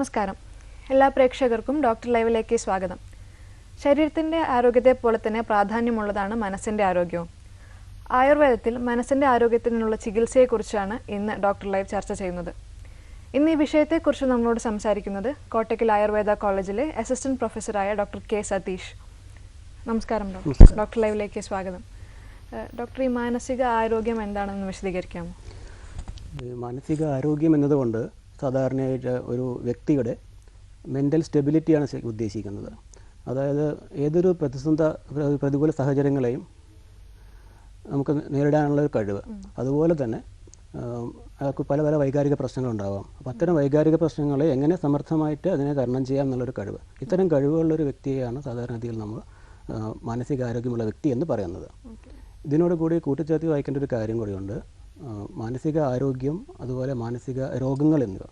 നമസ്കാരം. എല്ലാ പ്രേക്ഷകർക്കും ഡോക്ടർ ലൈവിലേക്ക് സ്വാഗതം. ശരീരത്തിന്റെ ആരോഗ്യത്തെ പോലെ തന്നെ പ്രാധാന്യമുള്ളതാണ് മനസ്സിന്റെ ആരോഗ്യവും. ആയുർവേദത്തിൽ മനസ്സിന്റെ ആരോഗ്യത്തിനുള്ള ചികിത്സയെക്കുറിച്ചാണ് ഇന്ന് ഡോക്ടർ ലൈവ് ചർച്ച ചെയ്യുന്നത്. ഇന്ന് ഈ വിഷയത്തെക്കുറിച്ച് നമ്മളോട് സംസാരിക്കുന്നത് കോട്ടയ്ക്കൽ ആയുർവേദ കോളേജിലെ അസിസ്റ്റന്റ് പ്രൊഫസറായ ഡോക്ടർ കെ സതീഷ്. നമസ്കാരം ഡോക്ടർ. ഡോക്ടർ ലൈവിലേക്ക് സ്വാഗതം. ഡോക്ടർ ഈ മാനസിക ആരോഗ്യം എന്താണെന്ന് വിശദീകരിക്കാമോ? മാനസിക ആരോഗ്യം എന്നതുകൊണ്ട് സാധാരണയായിട്ട് ഒരു വ്യക്തിയുടെ മെന്റൽ സ്റ്റെബിലിറ്റിയാണ് ഉദ്ദേശിക്കുന്നത്. അതായത് ഏതൊരു പ്രതിസന്ധ പ്രതികൂല സാഹചര്യങ്ങളെയും നമുക്ക് നേരിടാനുള്ള ഒരു കഴിവ്. അതുപോലെ തന്നെ അയാൾക്ക് പല പല വൈകാരിക പ്രശ്നങ്ങളുണ്ടാവാം. അപ്പോൾ അത്തരം വൈകാരിക പ്രശ്നങ്ങളെ എങ്ങനെ സമർത്ഥമായിട്ട് അതിനെ തരണം ചെയ്യാം എന്നുള്ളൊരു കഴിവ്. ഇത്തരം കഴിവുകളുള്ളൊരു വ്യക്തിയെയാണ് സാധാരണഗതിയിൽ നമ്മൾ മാനസികാരോഗ്യമുള്ള വ്യക്തി എന്ന് പറയുന്നത്. ഇതിനോട് കൂടി കൂട്ടിച്ചേർത്ത് വായിക്കേണ്ട ഒരു കാര്യം കൂടിയുണ്ട്. മാനസിക ആരോഗ്യം അതുപോലെ മാനസിക രോഗങ്ങൾ എന്നിവ.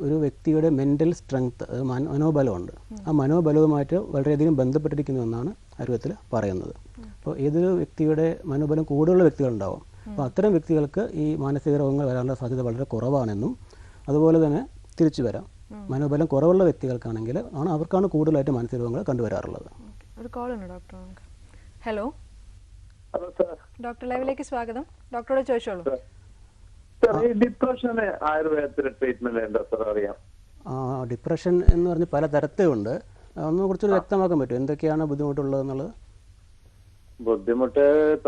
ഒരു വ്യക്തിയുടെ മെന്റൽ സ്ട്രെങ്ത് മനോബലമുണ്ട്. ആ മനോബലവുമായിട്ട് വളരെയധികം ബന്ധപ്പെട്ടിരിക്കുന്നു എന്നാണ് ആയുർവേദത്തിൽ പറയുന്നത്. അപ്പോൾ ഏതൊരു വ്യക്തിയുടെ മനോബലം കൂടുതലുള്ള വ്യക്തികളുണ്ടാവും. അപ്പോൾ അത്തരം വ്യക്തികൾക്ക് ഈ മാനസിക രോഗങ്ങൾ വരാനുള്ള സാധ്യത വളരെ കുറവാണെന്നും അതുപോലെ തന്നെ തിരിച്ചു വരാം. മനോബലം കുറവുള്ള വ്യക്തികൾക്കാണെങ്കിൽ ആണ് അവർക്കാണ് കൂടുതലായിട്ട് മാനസിക രോഗങ്ങൾ കണ്ടുവരാറുള്ളത്. ഒരു കോൾ ഉണ്ട് ഡോക്ടർ ഹലോ ഡോക്ടർ ലൈവിലേക്ക് സ്വാഗതം. ഡോക്ടറോട് ചോദിച്ചോളൂ. ഈ ഡിപ്രഷന് ആയുർവേദത്തിന് ട്രീറ്റ്മെന്റ് എന്താ സാർ അറിയാം? ആ, ഡിപ്രഷൻ എന്ന് പറഞ്ഞ് പല തരത്തിലുണ്ട് ഒന്ന് കുറച്ചുകൂടി വ്യക്തമാക്കാൻ പറ്റും എന്തൊക്കെയാണ് ബുദ്ധിമുട്ടുള്ളത് എന്നുള്ളത് ബുദ്ധിമുട്ട്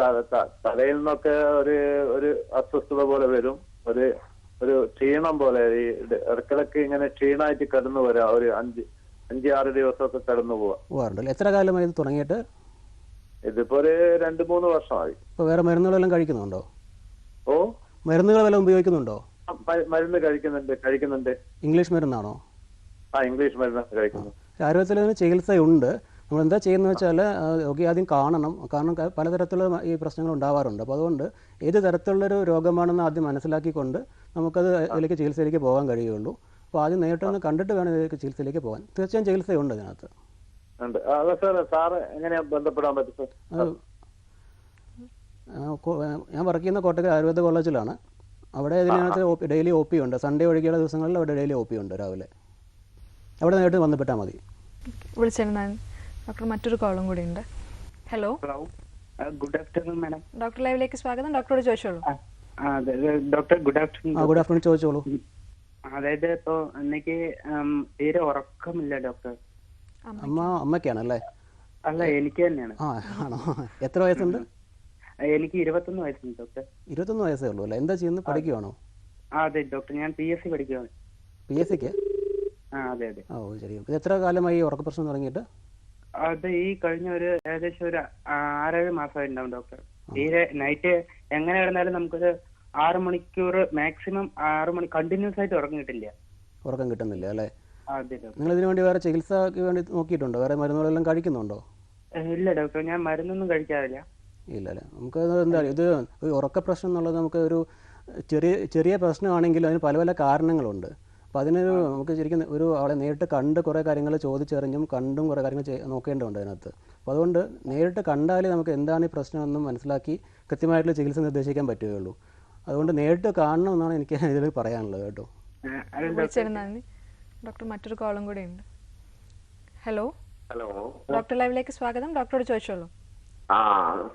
തലയിൽ നിന്നൊക്കെ ഒരു ഒരു അസ്വസ്ഥത പോലെ വരും. ഒരു ഒരു ക്ഷീണം പോലെ ഈ ഇട- ഇടക്കിടക്ക് ഇങ്ങനെ ക്ഷീണമായിട്ട് കടന്നു വരാം ഒരു അഞ്ച് അഞ്ച് ആറ് ദിവസമൊക്കെ കടന്നു പോവാറുണ്ടല്ലോ? എത്ര കാലമായി ഇത് തുടങ്ങിയിട്ട്? ഇതിപ്പോ ഒരു രണ്ട് മൂന്ന് വർഷമായി. വേറെ മരുന്നുകളെല്ലാം കഴിക്കുന്നുണ്ടോ? ഓ? മരുന്നുകൾ വല്ല ഉപയോഗിക്കുന്നുണ്ടോ? ആ, മ- മരുന്ന് കഴിക്കുന്നുണ്ട് കഴിക്കുന്നുണ്ട്. ഇംഗ്ലീഷ് മരുന്നാണോ? ആ ഇംഗ്ലീഷ് മരുന്ന് കഴിക്കുന്നു ആയുർവേദത്തിൽ ഇതിന് ചികിത്സയുണ്ട്. നമ്മൾ എന്താ ചെയ്യുന്നത് വെച്ചാൽ രോഗി ആദ്യം കാണണം. കാരണം ക- പലതരത്തിലുള്ള ഈ പ്രശ്നങ്ങൾ ഉണ്ടാവാറുണ്ട്. അപ്പോൾ അതുകൊണ്ട് ഏത് തരത്തിലുള്ളൊരു രോഗമാണെന്ന് ആദ്യം മനസ്സിലാക്കിക്കൊണ്ട് നമുക്കത് അതിലേക്ക് ചികിത്സയിലേക്ക് പോകാൻ കഴിയുള്ളൂ അപ്പോൾ ആദ്യം നേരിട്ടൊന്ന് കണ്ടിട്ട് വേണം ഇതിലേക്ക് ചികിത്സയിലേക്ക് പോകാൻ. തീർച്ചയായും ചികിത്സയുണ്ട് ഇതിനകത്ത്. ഉണ്ട്. ആ, അതെ സാർ സാറ് എങ്ങനെയാ ബന്ധപ്പെടാൻ പറ്റും സാർ. ഞാൻ വർക്ക് ചെയ്യുന്ന കോട്ടക്കൽ ആയുർവേദ കോളേജിലാണ്. അവിടെ ഇതിനകത്ത് ഡെയിലി ഒ പി ഉണ്ട്. സൺഡേ ഒഴികെയുള്ള ദിവസങ്ങളിൽ അവിടെ ഡെയിലി ഒ പി ഉണ്ട് രാവിലെ. അവിടെ നേരിട്ട് ബന്ധപ്പെട്ടാൽ മതി. വിളിച്ചിരുന്നാൽ ഡോക്ടർ മറ്റൊരു കോളും കൂടി ഉണ്ട്. Hello hello good afternoon madam doctor ലൈവിലേക്ക് സ്വാഗതം. ഡോക്ടറോട് ചോദിച്ചോളൂ. അതെ doctor good afternoon good afternoon ചോദിച്ചോളൂ. അതായത് ഇപ്പോ എനിക്ക് തീരെ ഉറക്കമില്ല ഡോക്ടർ അമ്മ അമ്മയ്ക്കാണല്ലേ? അല്ല എനിക്ക് തന്നെയാണ്. ആ ആണോ? എത്ര വയസ്സുണ്ട്? എനിക്ക് ഇരുപത്തൊന്ന് വയസ്സുണ്ട് ഡോക്ടർ. ഇരുപത്തൊന്ന് വയസ്സേ ഉള്ളൂ അല്ലേ? എന്താ ചെയ്യുന്നത്? പഠിക്കുവാണോ? ആ അതെ ഡോക്ടർ. ഞാൻ പി എസ് സി പഠിക്കുകയാണ് പി എസ് സിക്ക്? ആ അതെ അതെ. ഓ ശരി. ഇത് എത്ര കാലമായി ഈ ഉറക്ക പ്രശ്നം തുടങ്ങിയിട്ട്? അത് ഈ കഴിഞ്ഞ ഒരു ഏകദേശം ഒരു ആറേഴ് മാസമായിട്ടുണ്ടാവും ഡോക്ടർ. തീരെ നൈറ്റ് എങ്ങനെ കിടന്നാലും നമുക്കൊരു ആറ് മണിക്കൂർ മാക്സിമം ആറ് മണി കണ്ടിന്യൂസ് ആയിട്ട് ഉറക്കം കിട്ടില്ല. ഉറക്കം കിട്ടുന്നില്ല അല്ലേ? നിങ്ങൾ ഇതിനു വേണ്ടി വേറെ ചികിത്സക്ക് വേണ്ടി നോക്കിയിട്ടുണ്ടോ? വേറെ മരുന്നുകളെല്ലാം കഴിക്കുന്നുണ്ടോ? ഇല്ല ഡോക്ടർ. ഞാൻ മരുന്നൊന്നും കഴിക്കാറില്ല. ഇല്ല അല്ലേ നമുക്ക് എന്താ ഇത് ഒരു ഉറക്ക പ്രശ്നം എന്നുള്ളത് നമുക്ക് ഒരു ചെറിയ ചെറിയ പ്രശ്നമാണെങ്കിലും അതിന് പല പല കാരണങ്ങളുണ്ട്. അപ്പോൾ അതിനൊരു നമുക്ക് ശരിക്കും ഒരു ആളെ നേരിട്ട് കണ്ട് കുറേ കാര്യങ്ങൾ ചോദിച്ചറിഞ്ഞും കണ്ടും കുറേ കാര്യങ്ങൾ നോക്കേണ്ടതുണ്ട് അതിനകത്ത്. അപ്പോൾ അതുകൊണ്ട് നേരിട്ട് കണ്ടാലേ നമുക്ക് എന്താണ് ഈ പ്രശ്നമെന്നും മനസ്സിലാക്കി കൃത്യമായിട്ടുള്ള ചികിത്സ നിർദ്ദേശിക്കാൻ പറ്റുകയുള്ളൂ. അതുകൊണ്ട് നേരിട്ട് കാണണം എന്നാണ് എനിക്ക് ഇതിൽ പറയാനുള്ളത് കേട്ടോ. ഡോക്ടർ മറ്റൊരു കോളും കൂടെ ഉണ്ട്. ഹലോ? ഹലോ. ഡോക്ടർ ലൈവിലേക്ക് സ്വാഗതം. ഡോക്ടറോട് ചോദിച്ചോളൂ. ആ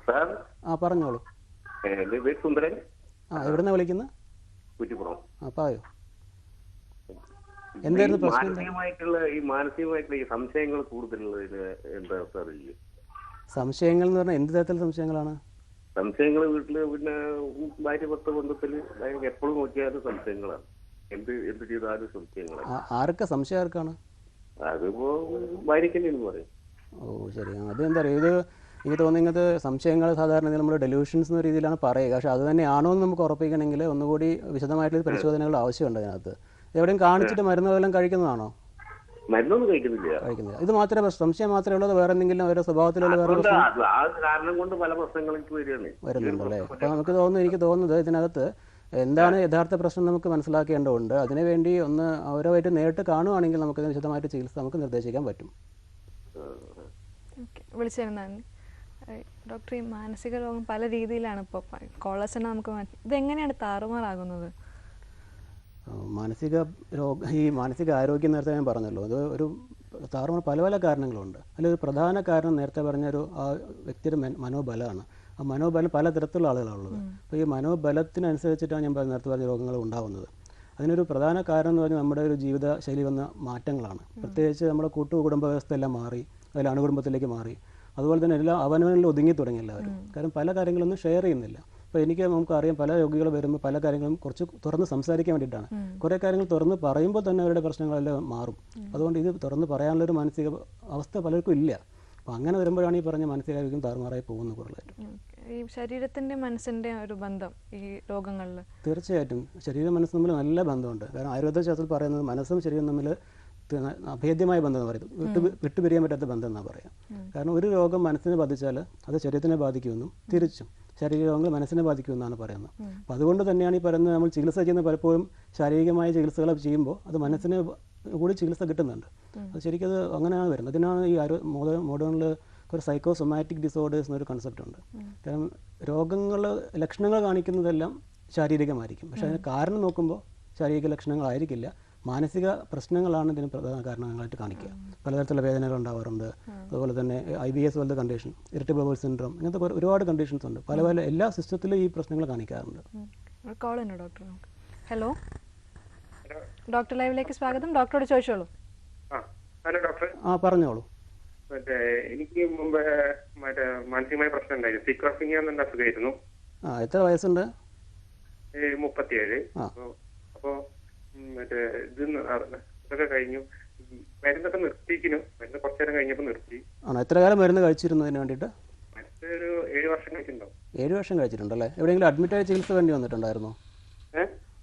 സാർ. ആ പറഞ്ഞോളൂ. പേര് സുന്ദരൻ. ആ എവിടുന്ന വിളിക്കുന്നത് കുറ്റിപ്പുറം. ആ പറയൂ. എന്തായിരുന്നു പ്രശ്നം? മാനസികമായിട്ടുള്ള ഈ മാനസികമായിട്ടുള്ള ഈ സംശയങ്ങൾ കൂടുതലുള്ളതിന് എന്താ സാർ സംശയങ്ങൾ എന്ന് പറഞ്ഞാൽ എന്ത് തരത്തിലുള്ള സംശയങ്ങളാണ്? സംശയങ്ങൾ വീട്ടിൽ പിന്നെ ഭാര്യ ഭർത്ത ബന്ധത്തിൽ എപ്പോഴും നോക്കിയാലും സംശയങ്ങളാണ്. എന്ത് എന്ത് ചെയ്താലും സംശയങ്ങളാണ് ആർക്ക് സംശയം ആർക്കാണ് അതിപ്പോ തന്നെയാണ് പറയും. ഓ ശരി. അതെന്താ പറയുക ഇത് എനിക്ക് തോന്നുന്നു ഇങ്ങനത്തെ സംശയങ്ങൾ സാധാരണ നമ്മൾ ഡെലൂഷൻസ് എന്ന രീതിയിലാണ് പറയുക. പക്ഷെ അത് തന്നെയാണോ എന്ന് നമുക്ക് ഉറപ്പിക്കണമെങ്കിൽ ഒന്നുകൂടി വിശദമായിട്ടുള്ള പരിശോധനകൾ ആവശ്യമുണ്ട് അതിനകത്ത്. എവിടെയും കാണിച്ചിട്ട് മരുന്നുകളെല്ലാം കഴിക്കുന്നതാണോ? മരുന്നൊന്നും കഴിക്കുന്നില്ല. കഴിക്കുന്നില്ല. ഇത് മാത്രമേ സംശയം മാത്രമേ ഉള്ളത് വേറെ എന്തെങ്കിലും അവരുടെ സ്വഭാവത്തിലുള്ള വേറെ പ്രശ്നം? കാരണം കൊണ്ട് പല പ്രശ്നങ്ങൾക്ക് വരികയാണ്. വരുന്നുണ്ടല്ലേ അപ്പൊ നമുക്ക് തോന്നുന്നു എനിക്ക് തോന്നുന്നത് ഇതിനകത്ത് എന്താണ് യഥാർത്ഥ പ്രശ്നം നമുക്ക് മനസ്സിലാക്കേണ്ടതുണ്ട്. അതിനുവേണ്ടി ഒന്ന് അവരുമായിട്ട് നേരിട്ട് കാണുവാണെങ്കിൽ നമുക്ക് വിശദമായിട്ട് ചികിത്സ നമുക്ക് നിർദ്ദേശിക്കാൻ പറ്റും. ഡോക്ടർ ഈ മാനസിക രോഗം പല രീതിയിലാണ് ഇപ്പോൾ കോളേജ് നമുക്ക് ഇതെങ്ങനെയാണ് താറുമാറാകുന്നത്? മാനസിക രോഗ ഈ മാനസിക ആരോഗ്യം നേരത്തെ ഞാൻ പറഞ്ഞല്ലോ. അത് ഒരു താറുമാർ പല പല കാരണങ്ങളുണ്ട്. അതിലൊരു പ്രധാന കാരണം നേരത്തെ പറഞ്ഞ ഒരു ആ വ്യക്തിയുടെ മനോബലമാണ്. ആ മനോബലം പല തരത്തിലുള്ള ആളുകളാണുള്ളത് അപ്പോൾ ഈ മനോബലത്തിനനുസരിച്ചിട്ടാണ് ഞാൻ പറഞ്ഞ- നേരത്തെ പറഞ്ഞ രോഗങ്ങൾ ഉണ്ടാകുന്നത് അതിനൊരു പ്രധാന കാരണം എന്ന് പറഞ്ഞാൽ നമ്മുടെ ഒരു ജീവിത ശൈലി വന്ന മാറ്റങ്ങളാണ്. പ്രത്യേകിച്ച് നമ്മുടെ കൂട്ടുകുടുംബ വ്യവസ്ഥ എല്ലാം മാറി അതിൽ അണുകുടുംബത്തിലേക്ക് മാറി. അതുപോലെ തന്നെ എല്ലാം അവനവനിൽ ഒതുങ്ങി തുടങ്ങി എല്ലാവരും. കാരണം പല കാര്യങ്ങളൊന്നും ഷെയർ ചെയ്യുന്നില്ല. അപ്പോൾ എനിക്ക് നമുക്കറിയാം പല രോഗികൾ വരുമ്പോൾ പല കാര്യങ്ങളും കുറച്ച് തുറന്ന് സംസാരിക്കാൻ വേണ്ടിയിട്ടാണ്. കുറേ കാര്യങ്ങൾ തുറന്ന് പറയുമ്പോൾ തന്നെ അവരുടെ പ്രശ്നങ്ങളെല്ലാം മാറും. അതുകൊണ്ട് ഇത് തുറന്ന് പറയാനുള്ളൊരു മാനസിക അവസ്ഥ പലർക്കും ഇല്ല. അപ്പോൾ അങ്ങനെ വരുമ്പോഴാണ് ഈ പറഞ്ഞ മാനസികാരോഗ്യം താറുമാറായി പോകുന്നത് കൂടുതലായിട്ടും ഈ ശരീരത്തിന്റെ മനസ്സിന്റെ ഒരു ബന്ധം ഈ രോഗങ്ങളിൽ? തീർച്ചയായിട്ടും. ശരീരം മനസ്സ് തമ്മിൽ നല്ല ബന്ധമുണ്ട്. കാരണം ആയുർവേദ ശാസ്ത്രത്തിൽ പറയുന്നത് മനസ്സും ശരീരം തമ്മിൽ അഭേദ്യമായ ബന്ധം എന്ന് പറയുന്നത്. വിട്ടു വിട്ടുപിരിയാൻ പറ്റാത്ത ബന്ധം എന്നാണ് പറയാം. കാരണം ഒരു രോഗം മനസ്സിനെ ബാധിച്ചാൽ അത് ശരീരത്തിനെ ബാധിക്കുമെന്നും തിരിച്ചും ശരീര രോഗങ്ങൾ മനസ്സിനെ ബാധിക്കുമെന്നാണ് പറയുന്നത്. അപ്പോൾ അതുകൊണ്ട് തന്നെയാണ് ഈ പറയുന്നത് നമ്മൾ ചികിത്സ ചെയ്യുന്ന പലപ്പോഴും ശാരീരികമായ ചികിത്സകൾ ചെയ്യുമ്പോൾ അത് മനസ്സിന് കൂടി ചികിത്സ കിട്ടുന്നുണ്ട്. അത് ശരിക്കും അത് അങ്ങനെയാണ് വരുന്നത്. അതിനാണ് ഈ ആരോ മോഡേണിൽ ഒരു സൈക്കോസൊമാറ്റിക് ഡിസോർഡേഴ്സ് എന്നൊരു കൺസെപ്റ്റ് ഉണ്ട്. കാരണം രോഗങ്ങൾ ലക്ഷണങ്ങൾ കാണിക്കുന്നതെല്ലാം ശാരീരികമായിരിക്കും. പക്ഷെ അതിന് കാരണം നോക്കുമ്പോൾ ശാരീരിക ലക്ഷണങ്ങളായിരിക്കില്ല. മാനസിക പ്രശ്നങ്ങളാണ് ഇതിന് പ്രധാന കാരണങ്ങളായിട്ട് കാണിക്കുക. പലതരത്തിലുള്ള വേദനകൾ ഉണ്ടാവാറുണ്ട്. അതുപോലെ തന്നെ ഐ ബി എസ് പോലത്തെ കണ്ടീഷൻ ഇറിറ്റബിൾ ബോൾ സിൻഡ്രോം ഇങ്ങനത്തെ കുറെ- ഒരുപാട് കണ്ടീഷൻസ് ഉണ്ട്. പല പല എല്ലാ സിസ്റ്റത്തിലും ഈ പ്രശ്നങ്ങൾ കാണിക്കാറുണ്ട്. ഡോക്ടർ ഹലോ ഡോക്ടർ ലൈവിലേക്ക് സ്വാഗതം. ഡോക്ടറോട് ചോദിച്ചോളൂ. ആ ഹലോ ഡോക്ടർ ആ പറഞ്ഞോളൂ. മറ്റേ എനിക്ക് മുമ്പ് മറ്റേ മാനസികമായ പ്രശ്നം ഉണ്ടായിരുന്നു. സിക്രോഫിനിയ എന്ന അസുഖമായിരുന്നു ആ എത്ര വയസ്സുണ്ട്? മുപ്പത്തിയേഴ്. അപ്പോ മറ്റേ ഇത് ഇതൊക്കെ കഴിഞ്ഞു. മരുന്നൊക്കെ നിർത്തിക്കുന്നു മരുന്ന് കുറച്ചു നേരം കഴിഞ്ഞപ്പോ നിർത്തി. ആണോ? എത്ര കാലം മരുന്ന് കഴിച്ചിരുന്നു അതിന് വേണ്ടിയിട്ട്? ഒരു ഏഴ് വർഷം കഴിച്ചിട്ടുണ്ടോ? ഏഴ് വർഷം കഴിച്ചിട്ടുണ്ടല്ലേ? എവിടെയെങ്കിലും അഡ്മിറ്റായ ചികിത്സ വേണ്ടി വന്നിട്ടുണ്ടായിരുന്നോ?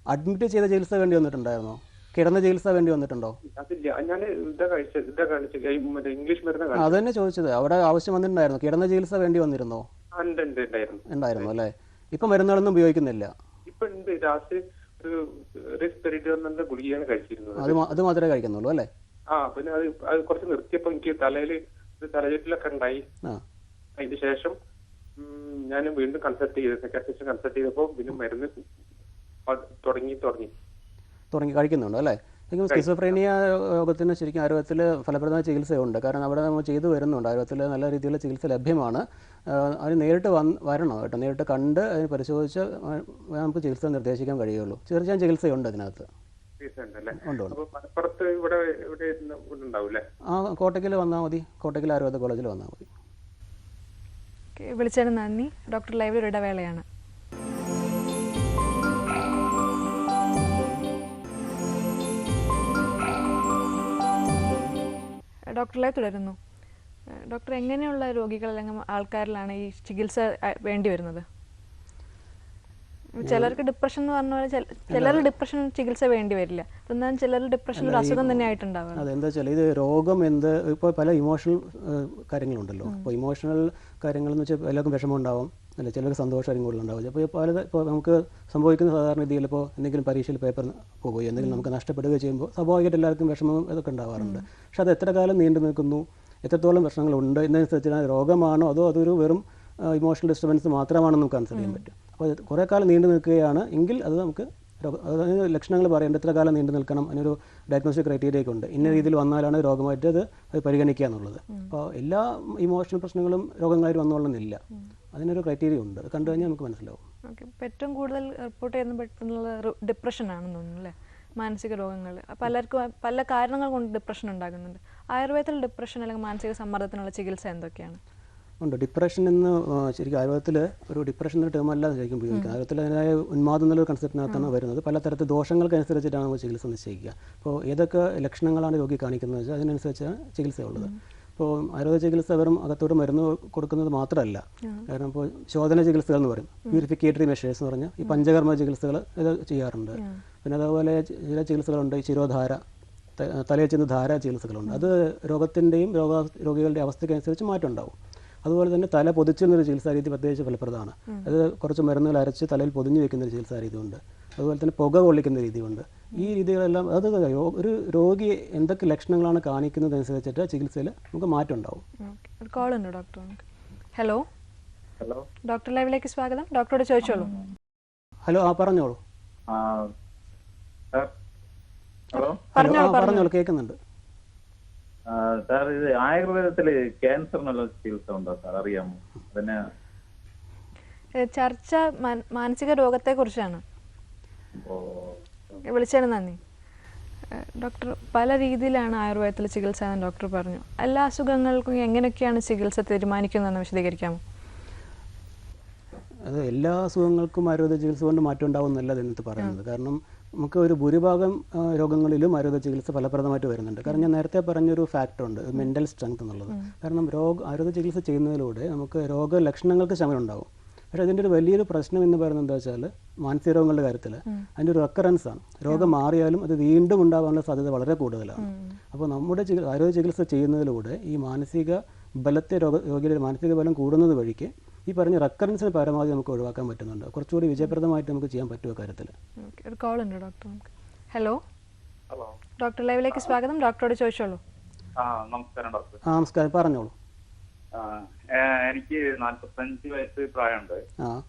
അഡ്മിറ്റ് ചെയ്ത ചികിത്സ വേണ്ടി വന്നിട്ടുണ്ടായിരുന്നോ? കിടന്ന ചികിത്സ വേണ്ടി വന്നിട്ടുണ്ടോ? അതില്ല. ഞാൻ ഇതാ കഴിച്ചത്. ഇതാ കാണിച്ചത്. മറ്റേ ഇംഗ്ലീഷ് മരുന്ന് അത് തന്നെ ചോദിച്ചത്. അവിടെ ആവശ്യം വന്നിട്ടുണ്ടായിരുന്നു. കിടന്ന ചികിത്സ വേണ്ടി വന്നിരുന്നോ? ആ, ഉണ്ട് ഉണ്ട് ഉണ്ടായിരുന്നു. ഉണ്ടായിരുന്നു അല്ലേ? ഇപ്പം മരുന്നുകളൊന്നും ഉപയോഗിക്കുന്നില്ല. ഇപ്പൊ ഉണ്ട്. ഒരു ഗുളികയാണ് കഴിച്ചിരുന്നത്. അത് മാ- അത് മാത്രമേ കഴിക്കുന്നുള്ളൂ അല്ലേ? ആ പിന്നെ അത് അത് കുറച്ച് നിർത്തിയപ്പോ എനിക്ക് തലയിൽ തലചുറ്റിലൊക്കെ ഉണ്ടായി. ആ. അതിന് ശേഷം ഞാൻ വീണ്ടും കൺസൾട്ട് ചെയ്തു കൺസൾട്ട് ചെയ്തപ്പോ പിന്നെ മരുന്ന് പ- തുടങ്ങി തുടങ്ങി. തുടങ്ങി കഴിക്കുന്നുണ്ട് അല്ലേ? ശരിക്കും സ്കിസോഫ്രീനിയ രോഗത്തിന് ശരിക്കും ആയുർവേദത്തിൽ ഫലപ്രദമായ ചികിത്സയുണ്ട്. കാരണം അവിടെ നമ്മൾ ചെയ്തു വരുന്നുണ്ട്. ആയുർവേദത്തിൽ നല്ല രീതിയിലുള്ള ചികിത്സ ലഭ്യമാണ്. അതിന് നേരിട്ട് വന്ന് വരണം കേട്ടോ. നേരിട്ട് കണ്ട് അതിന് പരിശോധിച്ച് നമുക്ക് ചികിത്സ നിർദ്ദേശിക്കാൻ കഴിയുള്ളൂ. തീർച്ചയായും ചികിത്സയുണ്ട് അതിനകത്ത്. ആ കോട്ടയ്ക്കൽ വന്നാൽ മതി. കോട്ടയ്ക്കൽ ആയുർവേദ കോളേജിൽ വന്നാൽ മതി. ഓക്കെ, വിളിച്ചതിന് നന്ദി. ഡോക്ടർ ലൈവിൽ ഇടവേളയാണ്. ഡോക്ടർ ലൈവ് തുടരുന്നു ഡോക്ടർ എങ്ങനെയുള്ള രോഗികൾ അല്ലെങ്കിൽ ആൾക്കാരിലാണ് ഈ ചികിത്സ വേണ്ടി വരുന്നത്? ചിലർക്ക് ഡിപ്രഷൻ എന്ന് പറഞ്ഞ പോലെ ചിലർ ഡിപ്രഷൻ ചികിത്സ വേണ്ടി വരില്ല. എന്നാൽ ചിലർ ഡിപ്രഷൻ ഒരു അസുഖം തന്നെ ആയിട്ടുണ്ടാവുക അതെന്താ വെച്ചാൽ ഇത് രോഗം എന്ത് ഇപ്പോൾ പല ഇമോഷണൽ കാര്യങ്ങളുണ്ടല്ലോ. അപ്പോൾ ഇമോഷണൽ കാര്യങ്ങൾ എന്ന് വെച്ചാൽ എല്ലാവർക്കും വിഷമം ഉണ്ടാവും. അല്ല ചിലർക്ക് സന്തോഷമായിരിക്കും കൂടുതൽ ഉണ്ടാവുക അപ്പോൾ പല ഇപ്പോൾ നമുക്ക് സംഭവിക്കുന്ന സാധാരണ രീതിയിൽ ഇപ്പോൾ എന്തെങ്കിലും പരീക്ഷയിൽ പേപ്പർ പോവുകയോ എന്തെങ്കിലും നമുക്ക് നഷ്ടപ്പെടുകയോ ചെയ്യുമ്പോൾ സ്വാഭാവികമായിട്ട് എല്ലാവർക്കും വിഷമം ഇതൊക്കെ ഉണ്ടാവാറുണ്ട്. പക്ഷെ അത് എത്ര കാലം നീണ്ടു നിൽക്കുന്നു എത്രത്തോളം പ്രശ്നങ്ങളുണ്ട് എന്നനുസരിച്ച് രോഗമാണോ അതോ അതൊരു വെറും ഇമോഷണൽ ഡിസ്റ്റർബൻസ് മാത്രമാണെന്ന് നമുക്ക് കൺസിഡർ ചെയ്യാൻ പറ്റും. അപ്പോൾ കുറേ കാലം നീണ്ടു നിൽക്കുകയാണ് എങ്കിൽ അത് നമുക്ക് അതായത് അതിന് ലക്ഷണങ്ങൾ പറയേണ്ട എത്ര കാലം നീണ്ടു നിൽക്കണം അതിനൊരു ഡയഗ്നോസ്റ്റിക് ക്രൈറ്റീരിയ ഒക്കെ ഉണ്ട്. ഇന്ന രീതിയിൽ വന്നാലാണ് രോഗമായിട്ട് അത് അത് പരിഗണിക്കുക എന്നുള്ളത്. അപ്പോൾ എല്ലാ ഇമോഷണൽ പ്രശ്നങ്ങളും രോഗങ്ങളായിട്ട് വന്നോളുന്നില്ല. അതിനൊരു ക്രൈറ്റീരിയ ഉണ്ട്. അത് കണ്ടു കഴിഞ്ഞാൽ നമുക്ക് മനസ്സിലാവും. ഓക്കെ. ഏറ്റവും കൂടുതൽ റിപ്പോർട്ട് ചെയ്യുന്ന പെട്ടെന്നുള്ള ഡിപ്രഷൻ ആണെന്ന് തോന്നുന്നു അല്ലേ? മാനസിക രോഗങ്ങൾ. പലർക്കും പല കാരണങ്ങൾ കൊണ്ട് ഡിപ്രഷൻ ഉണ്ടാകുന്നുണ്ട്. ആയുർവേദത്തിൽ ഡിപ്രഷൻ അല്ലെങ്കിൽ മാനസിക സമ്മർദ്ദത്തിനുള്ള ചികിത്സ എന്തൊക്കെയാണ്? ഉണ്ട്. ഡിപ്രഷൻ എന്ന് ശരിക്കും ആയുർവേദത്തിൽ ഒരു ഡിപ്രഷൻ എന്ന ടേം അല്ല ശരിക്കും ഉപയോഗിക്കുക ആയുർവേദത്തിൽ അതിനായ ഉന്മാദം എന്നുള്ള കൺസെപ്റ്റിനകത്താണ് വരുന്നത്. പലതരത്തിൽ ദോഷങ്ങൾക്കനുസരിച്ചിട്ടാണ് നമ്മൾ ചികിത്സ നിശ്ചയിക്കുക. അപ്പോൾ ഏതൊക്കെ ലക്ഷണങ്ങളാണ് രോഗി കാണിക്കുന്നത് വെച്ചാൽ അതിനനുസരിച്ചാണ് ചികിത്സയുള്ളത്. ഇപ്പോൾ ആരോഗ്യ ചികിത്സ വെറും അകത്തോട്ട് മരുന്ന് കൊടുക്കുന്നത് മാത്രമല്ല. കാരണം ഇപ്പോൾ ശോധന ചികിത്സകൾ എന്ന് പറയും. പ്യൂരിഫിക്കേറ്ററി മെഷേഴ്സ് എന്ന് പറഞ്ഞാൽ ഈ പഞ്ചകർമ്മ ചികിത്സകൾ ഇത് ചെയ്യാറുണ്ട്. പിന്നെ അതേപോലെ ചില ചികിത്സകളുണ്ട്. ഈ ശിരോധാര തലയിൽ ചെന്ന് ധാര ചികിത്സകളുണ്ട്. അത് രോഗത്തിന്റെയും രോഗ രോഗികളുടെ അവസ്ഥയ്ക്കനുസരിച്ച് മാറ്റം ഉണ്ടാവും. അതുപോലെ തന്നെ തല പൊതിച്ചിരുന്നൊരു ചികിത്സാ രീതി പ്രത്യേകിച്ച് ഫലപ്രദമാണ്. അത് കുറച്ച് മരുന്നുകൾ അരച്ച് തലയിൽ പൊതിഞ്ഞു വെക്കുന്ന ഒരു ചികിത്സാ രീതിയുണ്ട് അതുപോലെ തന്നെ പുക കൊള്ളിക്കുന്ന രീതിയുണ്ട്. ഈ രീതികളെല്ലാം അത് ഒരു രോഗി എന്തൊക്കെ ലക്ഷണങ്ങളാണ് കാണിക്കുന്നത് അനുസരിച്ചിട്ട് ചികിത്സയിൽ നമുക്ക് മാറ്റം ഉണ്ടാവും. കോൾ ഉണ്ട് ഡോക്ടർ ഹലോ ഹലോ ഡോക്ടർ ലൈവിലേക്ക് സ്വാഗതം. ഡോക്ടറോട് ചോദിച്ചോളൂ. ഹലോ ആ പറഞ്ഞോളൂ. ആ ഹലോ പറഞ്ഞോളൂ. കേൾക്കുന്നുണ്ട്. സാർ ഇത് ആയുർവേദത്തിൽ ക്യാൻസറിനുള്ള ചികിത്സ ഉണ്ടോ സാർ? അറിയാമോ? അതിന് ചർച്ച മാനസിക രോഗത്തെ കുറിച്ചാണ്. വിളിച്ചതിന് നന്ദി. ഡോക്ടർ പല രീതിയിലാണ് ആയുർവേദത്തിൽ ചികിത്സ എന്ന് ഡോക്ടർ പറഞ്ഞു. എല്ലാ അസുഖങ്ങൾക്കും എങ്ങനെയൊക്കെയാണ് ചികിത്സ തീരുമാനിക്കുന്നതെന്ന് വിശദീകരിക്കാമോ? അത് എല്ലാ അസുഖങ്ങൾക്കും ആയുർവേദ ചികിത്സ കൊണ്ട് മാറ്റം ഉണ്ടാവുമെന്നല്ല ഇതിനകത്ത് പറയുന്നത്. കാരണം നമുക്ക് ഒരു ഭൂരിഭാഗം രോഗങ്ങളിലും ആയുർവേദ ചികിത്സ ഫലപ്രദമായിട്ട് വരുന്നുണ്ട്. കാരണം ഞാൻ നേരത്തെ പറഞ്ഞൊരു ഫാക്ടർ ഉണ്ട് മെന്റൽ സ്ട്രെങ്ത് എന്നുള്ളത്. കാരണം രോഗ ആയുർവേദ ചികിത്സ ചെയ്യുന്നതിലൂടെ നമുക്ക് രോഗലക്ഷണങ്ങൾക്ക് ശമനം ഉണ്ടാവും പക്ഷേ അതിന്റെ ഒരു വലിയൊരു പ്രശ്നം എന്ന് പറയുന്നത് എന്താ വെച്ചാൽ മാനസിക രോഗങ്ങളുടെ കാര്യത്തിൽ അതിന്റെ ഒരു റെക്കറൻസ് ആണ്. രോഗം മാറിയാലും അത് വീണ്ടും ഉണ്ടാകാനുള്ള സാധ്യത വളരെ കൂടുതലാണ്. അപ്പോൾ നമ്മുടെ ആരോഗ്യ ചികിത്സ ചെയ്യുന്നതിലൂടെ ഈ മാനസിക ബലത്തെ രോഗ രോഗിയുടെ മാനസിക ബലം കൂടുന്നത് വഴിക്ക് ഈ പറഞ്ഞ റെക്കറൻസിന് പരമാവധി നമുക്ക് ഒഴിവാക്കാൻ പറ്റുന്നുണ്ട്. കുറച്ചുകൂടി വിജയപ്രദമായിട്ട് നമുക്ക് ചെയ്യാൻ പറ്റുമോ കാര്യത്തിൽ ഒരു കോൾ ഉണ്ട് ഡോക്ടർ ഹലോ ഹലോ ഡോക്ടർ ലൈവിലേക്ക് സ്വാഗതം. ഡോക്ടറോട് ചോദിച്ചോളൂ. ആ നമസ്കാരം ഡോക്ടർ ആ നമസ്കാരം. പറഞ്ഞോളൂ. ആ, എനിക്ക് നാല്പത്തഞ്ച് വയസ്സ് പ്രായമുണ്ട്. ആ.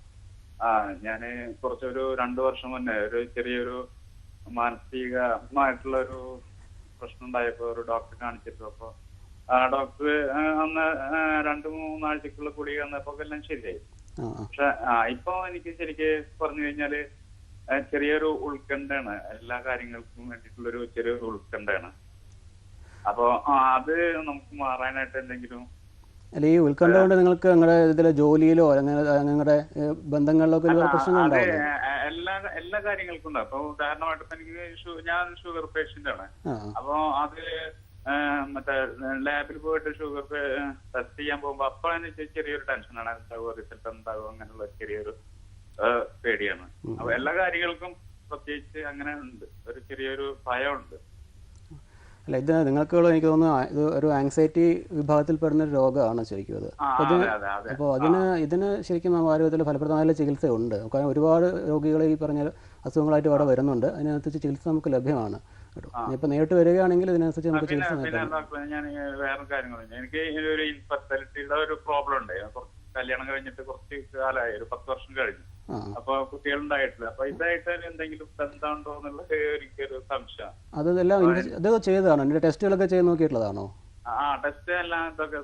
ഞാൻ ഞാൻ കുറച്ചൊരു രണ്ടു വർഷം മുന്നേ ഒരു ചെറിയൊരു മാനസികമായിട്ടുള്ള ഒരു പ്രശ്നം ഉണ്ടായപ്പോ ഒരു ഡോക്ടറെ കാണിച്ചിട്ട് അപ്പൊ ആ ഡോക്ടർ അന്ന് രണ്ടു മൂന്നാഴ്ചക്കുള്ള ഗുളിക തന്നപ്പോ എല്ലാം ശരിയായി. പക്ഷെ ഇപ്പൊ എനിക്ക് ശരിക്ക് പറഞ്ഞു കഴിഞ്ഞാൽ ചെറിയൊരു ഉത്കണ്ഠയാണ് എല്ലാ കാര്യങ്ങൾക്കും വേണ്ടിയിട്ടുള്ളൊരു ചെറിയൊരു ഉത്കണ്ഠയാണ് അപ്പൊ അത് നമുക്ക് മാറാനായിട്ട് എന്തെങ്കിലും അല്ല ഈ ഉത്കണ്ഠ കൊണ്ട് നിങ്ങൾക്ക് നിങ്ങളുടെ ഇതിലെ ജോലിയിലോ അല്ലെങ്കിൽ നിങ്ങളുടെ ബന്ധങ്ങളിലോ ഒക്കെ പ്രശ്നങ്ങൾ എല്ലാ എല്ലാ കാര്യങ്ങൾക്കും ഉണ്ട് അപ്പൊ ഉദാഹരണമായിട്ട് എനിക്ക് ഞാൻ ഷുഗർ പേഷ്യന്റ് ആണ് അപ്പൊ അത് മറ്റേ ലാബിൽ പോയിട്ട് ഷുഗർ ടെസ്റ്റ് ചെയ്യാൻ പോകുമ്പോ അപ്പൊ എനിക്ക് ചെറിയൊരു ടെൻഷനാണ് എന്താകുമോ റിസൾട്ട് എന്താകുമോ അങ്ങനെയുള്ള ചെറിയൊരു പേടിയാണ്. അപ്പൊ എല്ലാ കാര്യങ്ങൾക്കും പ്രത്യേകിച്ച് അങ്ങനെ ഉണ്ട്. ഒരു ചെറിയൊരു ഭയമുണ്ട്. അല്ല ഇത് നിങ്ങൾക്ക് എനിക്ക് തോന്നുന്നു ഇത് ഒരു ആങ്സൈറ്റി വിഭാഗത്തിൽ പെടുന്ന ഒരു രോഗമാണ് ശരിക്കും അത്. അപ്പോൾ അതിന് ഇതിന് ശരിക്കും ആരോഗ്യത്തിൽ ഫലപ്രദമായ ചികിത്സയുണ്ട്. കാരണം ഒരുപാട് രോഗികൾ ഈ പറഞ്ഞ അസുഖങ്ങളായിട്ട് ഇവിടെ വരുന്നുണ്ട്. അതിനനുസരിച്ച് ചികിത്സ നമുക്ക് ലഭ്യമാണ്. കേട്ടോ ഇപ്പൊ നേരിട്ട് വരികയാണെങ്കിൽ ഇതിനനുസരിച്ച് നമുക്ക് ചികിത്സ പിന്നെ ഞാൻ വേറെ എനിക്ക് ഒരു ഇൻഫെർട്ടിലിറ്റിയുടെ ഒരു പ്രോബ്ലം ഉണ്ട്. കല്യാണം കഴിഞ്ഞിട്ട് കുറച്ച് കാലമായി ഒരു പത്ത് വർഷം കഴിഞ്ഞു. അപ്പൊ കുട്ടികളുണ്ടായിട്ടില്ല. അപ്പൊ ഇതായിട്ട് എന്തെങ്കിലും ബന്ധമുണ്ടോ എന്നുള്ള എനിക്കൊരു സംശയം അതെല്ലാം ഇൻവെസ്റ്റ്- ഇത് ചെയ്തതാണോ? എന്റെ ടെസ്റ്റുകളൊക്കെ ചെയ്ത് നോക്കിയിട്ടുള്ളതാണോ? ആ ടെസ്റ്റ് എല്ലാം ഇതൊക്കെ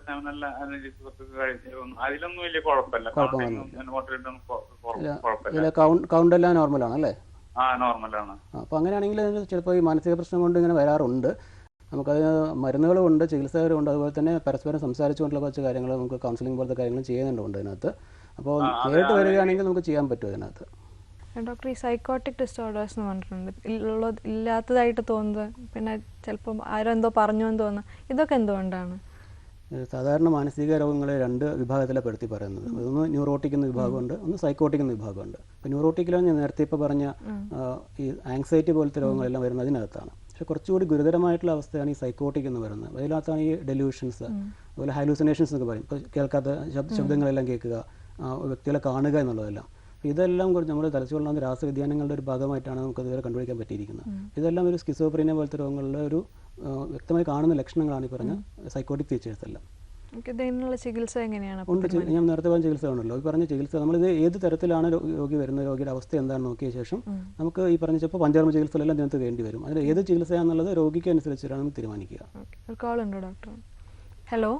കഴിഞ്ഞു അതിലൊന്നും വലിയ കുഴപ്പമില്ല. കൗണ്ട് എല്ലാം നോർമലാണ് അല്ലേ ആ നോർമലാണ്. അപ്പോൾ അങ്ങനെയാണെങ്കിൽ ചിലപ്പോൾ ഈ മാനസിക പ്രശ്നം കൊണ്ട് ഇങ്ങനെ വരാറുണ്ട്. നമുക്കതിന് മരുന്നുകളുമുണ്ട് ചികിത്സകരുമുണ്ട് അതുപോലെ തന്നെ പരസ്പരം സംസാരിച്ചുകൊണ്ടുള്ള കുറച്ച് കാര്യങ്ങൾ നമുക്ക് കൗൺസിലിംഗ് പോലത്തെ കാര്യങ്ങൾ ചെയ്യുന്നുണ്ട് ഇതിനകത്ത്. അപ്പോൾ നേരിട്ട് വരികയാണെങ്കിൽ നമുക്ക് ചെയ്യാൻ പറ്റും ഇതിനകത്ത്. ഡോക്ടർ ഈ സൈക്കോട്ടിക് ഡിസോർഡേഴ്സ് എന്ന് പറഞ്ഞിട്ടുണ്ട്. ഇല്ലാത്തതായിട്ട് തോന്നുന്നത്. പിന്നെ ചിലപ്പം ആരോ എന്തോ പറഞ്ഞു എന്ന് തോന്നുന്നു. ഇതൊക്കെ എന്തുകൊണ്ടാണ്? സാധാരണ മാനസിക രോഗങ്ങളെ രണ്ട് വിഭാഗത്തിലെ പെടുത്തി പറയുന്നത്. ഒന്ന് ന്യൂറോട്ടിക് എന്ന വിഭാഗമുണ്ട് ഒന്ന് സൈക്കോട്ടിക് എന്ന വിഭാഗമുണ്ട്. അപ്പോൾ ന്യൂറോട്ടിക്കിലാണ് ഞാൻ നേരത്തെ ഇപ്പോൾ പറഞ്ഞ ഈ ആങ്സൈറ്റി പോലത്തെ രോഗങ്ങളെല്ലാം വരുന്നത് അതിനകത്താണ്. പക്ഷെ കുറച്ചുകൂടി ഗുരുതരമായിട്ടുള്ള അവസ്ഥയാണ് ഈ സൈക്കോട്ടിക് എന്ന് പറയുന്നത്. അതിനകത്താണ് ഈ ഡെല്യൂഷൻസ് അതുപോലെ ഹൈലൂസിനേഷൻസ് എന്നൊക്കെ പറയും. ഇപ്പോൾ കേൾക്കാത്ത ശബ്ദ ശബ്ദങ്ങളെല്ലാം കേൾക്കുക വ്യക്തികളെ കാണുക എന്നുള്ളതെല്ലാം. ഇതെല്ലാം കുറച്ച് നമ്മൾ തലച്ചോറിലുള്ള രാസവ്യതിയാനങ്ങളുടെ ഒരു ഭാഗമായിട്ടാണ് നമുക്ക് ഇതുവരെ കണ്ടുപിടിക്കാൻ പറ്റിയിരിക്കുന്നത്. ഇതെല്ലാം ഒരു സ്കിസോപ്രീനിയ പോലത്തെ രോഗങ്ങളുടെ ഒരു വ്യക്തമായി കാണുന്ന ലക്ഷണങ്ങളാണ് ഈ പറഞ്ഞ സൈക്കോട്ടിക് ഫീച്ചേഴ്സ് എല്ലാം. ഇതിനുള്ള ചികിത്സ എങ്ങനെയാണ് ഉണ്ട് ഞാൻ നേരത്തെ പറഞ്ഞ ചികിത്സ ഉണ്ടല്ലോ. ഈ പറഞ്ഞ ചികിത്സ നമ്മളിത് ഏത് തരത്തിലാണ് രോഗി വരുന്ന രോഗിയുടെ അവസ്ഥ എന്താണെന്ന് നോക്കിയ ശേഷം നമുക്ക് ഈ പറഞ്ഞ ചിലപ്പോൾ പഞ്ചകർമ്മ ചികിത്സകളെല്ലാം ഇതിനകത്ത് വേണ്ടി വരും. അതിൽ ഏത് ചികിത്സയാണെന്നുള്ളത് രോഗിക്ക് അനുസരിച്ചിട്ടാണ് നമുക്ക് തീരുമാനിക്കുക. കോൾ ഉണ്ട് ഡോക്ടർ ഹലോ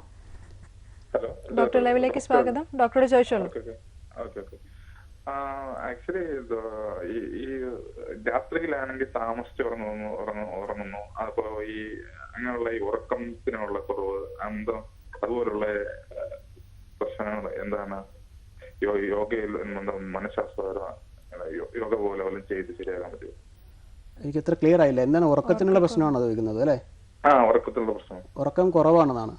ഡോക്ടർ ലൈവിലേക്ക് സ്വാഗതം. ഡോക്ടറോട് ചോദിച്ചോളൂ ആക്ച്വലി ഈ രാത്രിയിലാണെങ്കിൽ താമസിച്ച് ഉറങ്ങുന്നു ഉറങ്ങു ഉറങ്ങുന്നു. അപ്പോ ഈ അങ്ങനെയുള്ള ഈ ഉറക്കത്തിനുള്ള കുറവ് എന്തോ അതുപോലുള്ള പ്രശ്നങ്ങൾ എന്താണ്? യോഗയിൽ എന്താ മനഃശാസ്ത്രപരമാണ് യോഗ പോലെ വല്ലതും ചെയ്ത് ശരിയാക്കാൻ പറ്റുമോ? എനിക്ക് എത്ര ക്ലിയർ ആയില്ല. എന്താണ് ഉറക്കത്തിനുള്ള പ്രശ്നമാണോ ചോദിക്കുന്നത് അല്ലേ? ആ ഉറക്കത്തിനുള്ള പ്രശ്നം. ഉറക്കം കുറവാണെന്നാണ്.